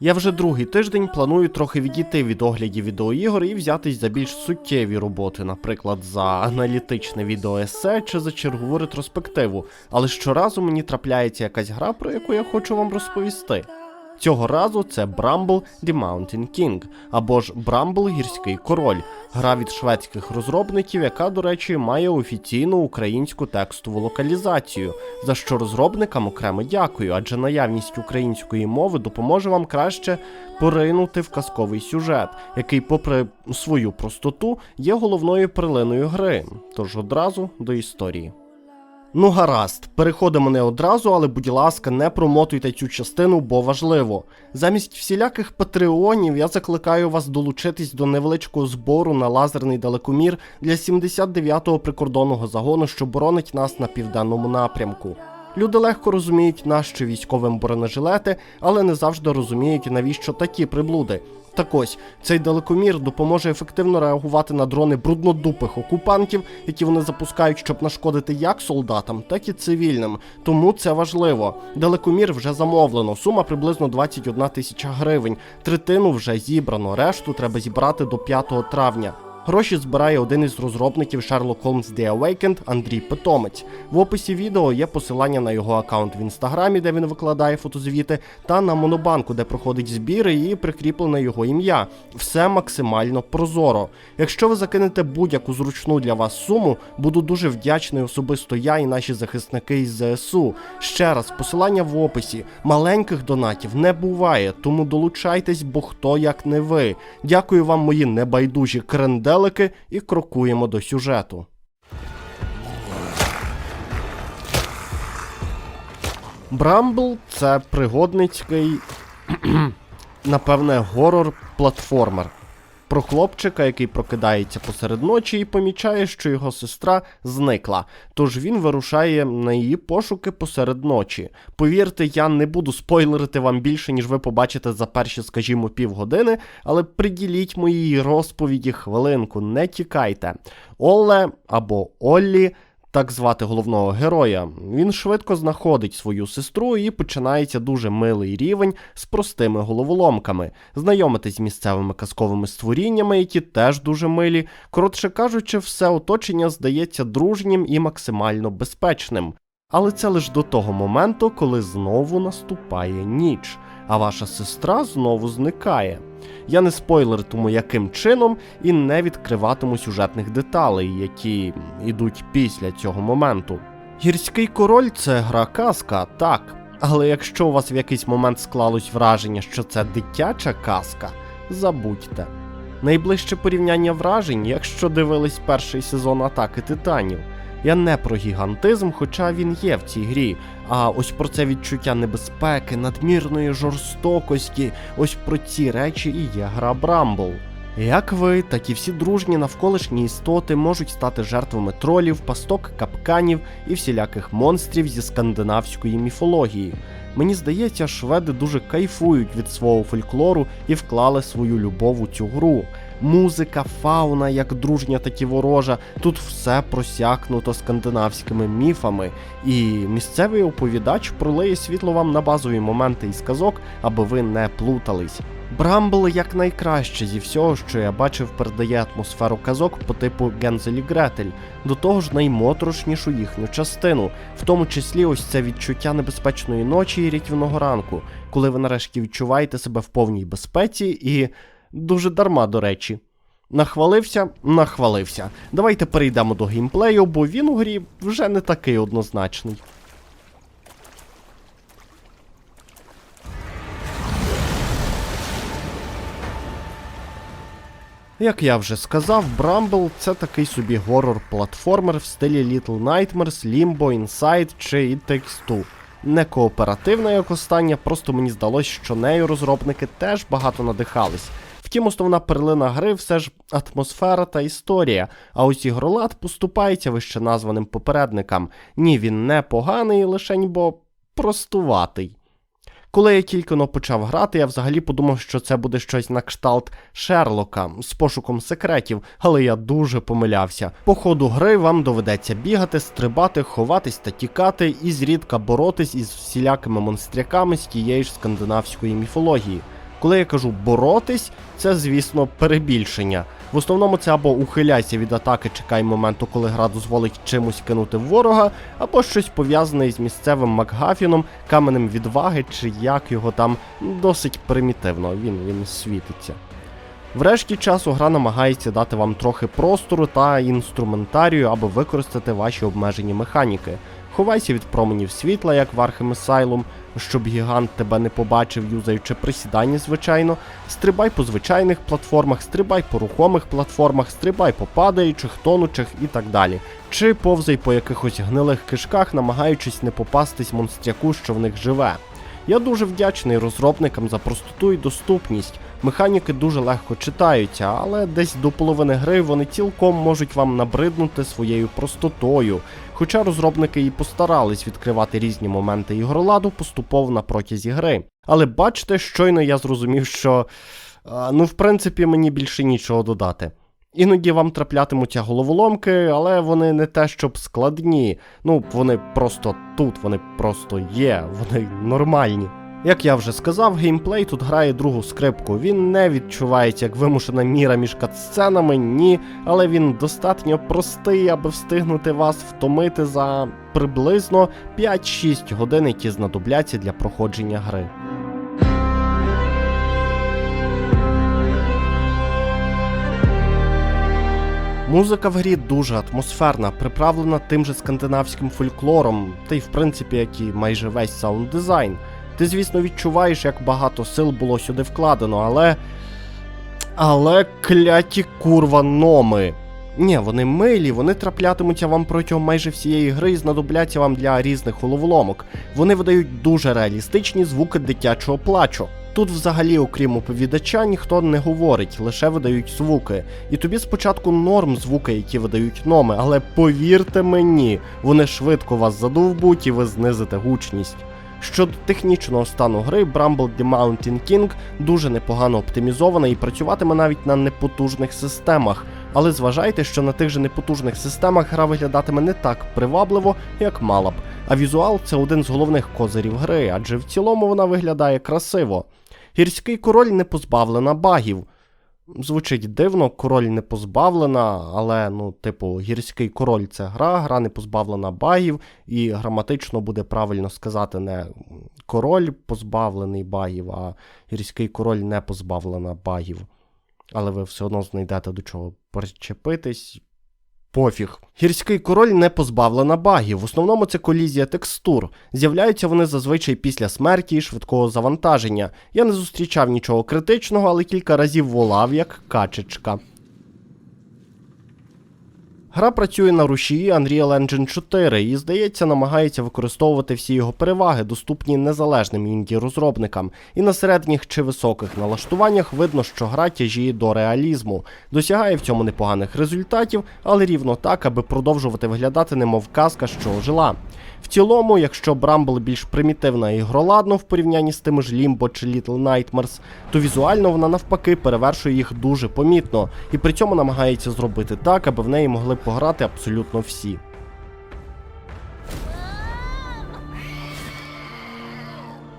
Я вже другий тиждень планую трохи відійти від оглядів відеоігор і взятись за більш суттєві роботи, наприклад, за аналітичне відеоесе чи за чергову ретроспективу. Але щоразу мені трапляється якась гра, про яку я хочу вам розповісти. Цього разу це Bramble The Mountain King або ж Bramble Гірський Король, гра від шведських розробників, яка, до речі, має офіційну українську текстову локалізацію, за що розробникам окремо дякую, адже наявність української мови допоможе вам краще поринути в казковий сюжет, який, попри свою простоту, є головною перлиною гри. Тож одразу до історії. Ну гаразд, переходимо не одразу, але будь ласка, не промотуйте цю частину, бо важливо. Замість всіляких патреонів я закликаю вас долучитись до невеличкого збору на лазерний далекомір для 79-го прикордонного загону, що боронить нас на південному напрямку. Люди легко розуміють, нащо військовим бронежилети, але не завжди розуміють, навіщо такі приблуди. Так ось цей далекомір допоможе ефективно реагувати на дрони бруднодупих окупантів, які вони запускають, щоб нашкодити як солдатам, так і цивільним. Тому це важливо. Далекомір вже замовлено. Сума приблизно 21 тисяча гривень. Третину вже зібрано. Решту треба зібрати до 5 травня. Гроші збирає один із розробників Sherlock Holmes The Awakened Андрій Питомець. В описі відео є посилання на його аккаунт в інстаграмі, де він викладає фотозвіти, та на монобанку, де проходить збіри і прикріплене його ім'я. Все максимально прозоро. Якщо ви закинете будь-яку зручну для вас суму, буду дуже вдячний особисто я і наші захисники із ЗСУ. Ще раз, посилання в описі. Маленьких донатів не буває, тому долучайтесь, бо хто як не ви. Дякую вам, мої небайдужі кренделики, і крокуємо до сюжету. Брамбл це пригодницький, напевне, горор-платформер. Про хлопчика, який прокидається посеред ночі і помічає, що його сестра зникла. Тож він вирушає на її пошуки посеред ночі. Повірте, я не буду спойлерити вам більше, ніж ви побачите за перші, скажімо, півгодини, але приділіть моїй розповіді хвилинку, не тікайте. Оле або Оллі так звати головного героя. Він швидко знаходить свою сестру і починається дуже милий рівень з простими головоломками. Знайомитись з місцевими казковими створіннями, які теж дуже милі. Коротше кажучи, все оточення здається дружнім і максимально безпечним. Але це лише до того моменту, коли знову наступає ніч, а ваша сестра знову зникає. Я не спойлеритиму, яким чином, і не відкриватиму сюжетних деталей, які йдуть після цього моменту. Гірський король це гра казка, так. Але якщо у вас в якийсь момент склалось враження, що це дитяча казка, забудьте. Найближче порівняння вражень, якщо дивились перший сезон атаки титанів. Я не про гігантизм, хоча він є в цій грі. А ось про це відчуття небезпеки, надмірної жорстокості, ось про ці речі і є гра Брамбл. Як ви, так і всі дружні навколишні істоти можуть стати жертвами тролів, пасток, капканів і всіляких монстрів зі скандинавської міфології. Мені здається, шведи дуже кайфують від свого фольклору і вклали свою любов у цю гру. Музика, фауна, як дружня, так і ворожа. Тут все просякнуто скандинавськими міфами, і місцевий оповідач пролиє світло вам на базові моменти із казок, аби ви не плутались. Брамбл якнайкраще зі всього, що я бачив, передає атмосферу казок по типу Гензель і Гретель, до того ж наймоторошнішу їхню частину, в тому числі ось це відчуття небезпечної ночі і рятівного ранку, коли ви нарешті відчуваєте себе в повній безпеці і дуже дарма, до речі. Нахвалився, нахвалився. Давайте перейдемо до геймплею, бо він у грі вже не такий однозначний. Як я вже сказав, Bramble це такий собі горор-платформер в стилі Little Nightmares, Limbo, Inside чи It Takes Two. Не кооперативна, як остання, просто мені здалось, що нею розробники теж багато надихались. Втім, основна перлина гри все ж атмосфера та історія, а ось ігролад поступається вище названим попередникам. Ні, він не поганий, лишень бо простуватий. Коли я тільки но почав грати, я взагалі подумав, що це буде щось на кшталт Шерлока з пошуком секретів, але я дуже помилявся. По ходу гри вам доведеться бігати, стрибати, ховатись та тікати і зрідка боротись із всілякими монстряками з тієї ж скандинавської міфології. Коли я кажу боротись, це звісно перебільшення. В основному це або ухиляйся від атаки, чекай моменту, коли гра дозволить чимось кинути в ворога, або щось пов'язане із місцевим Макгафіном, каменем відваги, чи як його там досить примітивно. Він, він світиться. Врешті часу гра намагається дати вам трохи простору та інструментарію, аби використати ваші обмежені механіки. Ховайся від променів світла, як в Arkham Asylum, щоб гігант тебе не побачив, юзаючи присідання, звичайно. Стрибай по звичайних платформах, стрибай по рухомих платформах, стрибай по падаючих, тонучих і так далі. Чи повзай по якихось гнилих кишках, намагаючись не попастись монстряку, що в них живе. Я дуже вдячний розробникам за простоту і доступність. Механіки дуже легко читаються, але десь до половини гри вони цілком можуть вам набриднути своєю простотою. Хоча розробники і постарались відкривати різні моменти ігроладу поступово на протязі гри. Але бачите, щойно я зрозумів, що ну, в принципі, мені більше нічого додати. Іноді вам траплятимуться головоломки, але вони не те, щоб складні. Ну, вони просто тут, вони просто є, вони нормальні. Як я вже сказав, геймплей тут грає другу скрипку. Він не відчувається як вимушена міра між катсценами, ні, але він достатньо простий, аби встигнути вас втомити за приблизно 5-6 годин, які знадобляться для проходження гри. Музика в грі дуже атмосферна, приправлена тим же скандинавським фольклором, та й в принципі, як і майже весь саунд-дизайн. Ти, звісно, відчуваєш, як багато сил було сюди вкладено, але. Але кляті курва номи. Ні, вони милі, вони траплятимуться вам протягом майже всієї гри і знадобляться вам для різних головоломок. Вони видають дуже реалістичні звуки дитячого плачу. Тут взагалі, окрім оповідача, ніхто не говорить, лише видають звуки. І тобі спочатку норм звуки, які видають номи, але повірте мені, вони швидко вас задовбуть і ви знизите гучність. Щодо технічного стану гри, Bramble The Mountain King дуже непогано оптимізована і працюватиме навіть на непотужних системах. Але зважайте, що на тих же непотужних системах гра виглядатиме не так привабливо, як мала б. А візуал це один з головних козирів гри, адже в цілому вона виглядає красиво. Гірський король не позбавлена багів. Звучить дивно, король не позбавлена, але ну, типу, гірський король це гра, гра не позбавлена багів, і граматично буде правильно сказати не король позбавлений багів, а гірський король не позбавлена багів. Але ви все одно знайдете до чого причепитись. Пофіг. Гірський король не позбавлена багів. В основному це колізія текстур. З'являються вони зазвичай після смерті і швидкого завантаження. Я не зустрічав нічого критичного, але кілька разів волав як качечка. Гра працює на рушії Unreal Engine 4 і, здається, намагається використовувати всі його переваги, доступні незалежним інді-розробникам. І на середніх чи високих налаштуваннях видно, що гра тяжіє до реалізму, досягає в цьому непоганих результатів, але рівно так, аби продовжувати виглядати немов казка, що ожила. В цілому, якщо Bramble більш примітивна і ігроладно в порівнянні з тими ж Limbo чи Little Nightmares, то візуально вона навпаки перевершує їх дуже помітно, і при цьому намагається зробити так, аби в неї могли пограти абсолютно всі.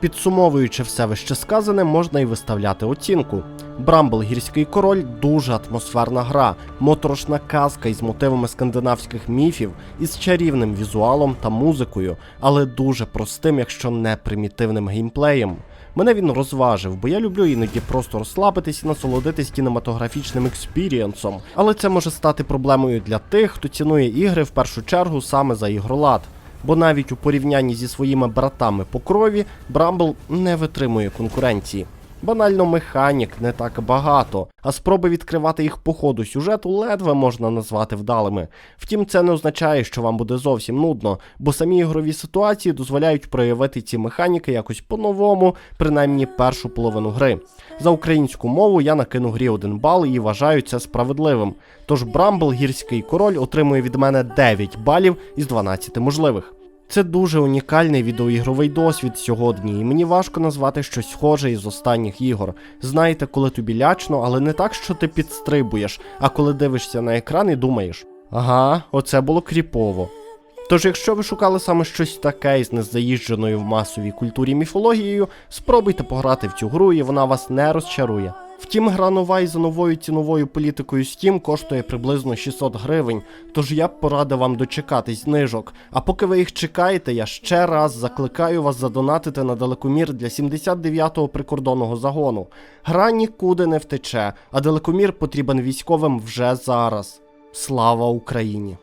Підсумовуючи все вище сказане, можна і виставляти оцінку. Брамбл Гірський король дуже атмосферна гра, моторошна казка із мотивами скандинавських міфів, із чарівним візуалом та музикою, але дуже простим, якщо не примітивним геймплеєм. Мене він розважив, бо я люблю іноді просто розслабитись і насолодитись кінематографічним експірієнсом. Але це може стати проблемою для тих, хто цінує ігри в першу чергу саме за ігролад. Бо навіть у порівнянні зі своїми братами по крові Брамбл не витримує конкуренції. Банально механік не так багато, а спроби відкривати їх по ходу сюжету ледве можна назвати вдалими. Втім, це не означає, що вам буде зовсім нудно, бо самі ігрові ситуації дозволяють проявити ці механіки якось по-новому, принаймні першу половину гри. За українську мову я накину грі один бал і вважаю це справедливим. Тож Брамбл гірський король отримує від мене 9 балів із 12 можливих. Це дуже унікальний відеоігровий досвід сьогодні, і мені важко назвати щось схоже із останніх ігор. Знаєте, коли тобі лячно, але не так, що ти підстрибуєш, а коли дивишся на екран і думаєш: ага, оце було кріпово. Тож, якщо ви шукали саме щось таке із незаїждженою в масовій культурі міфологією, спробуйте пограти в цю гру, і вона вас не розчарує. Втім, гра нова і за новою ціновою політикою Steam коштує приблизно 600 гривень, тож я б порадив вам дочекатись знижок. А поки ви їх чекаєте, я ще раз закликаю вас задонатити на далекомір для 79-го прикордонного загону. Гра нікуди не втече, а далекомір потрібен військовим вже зараз. Слава Україні!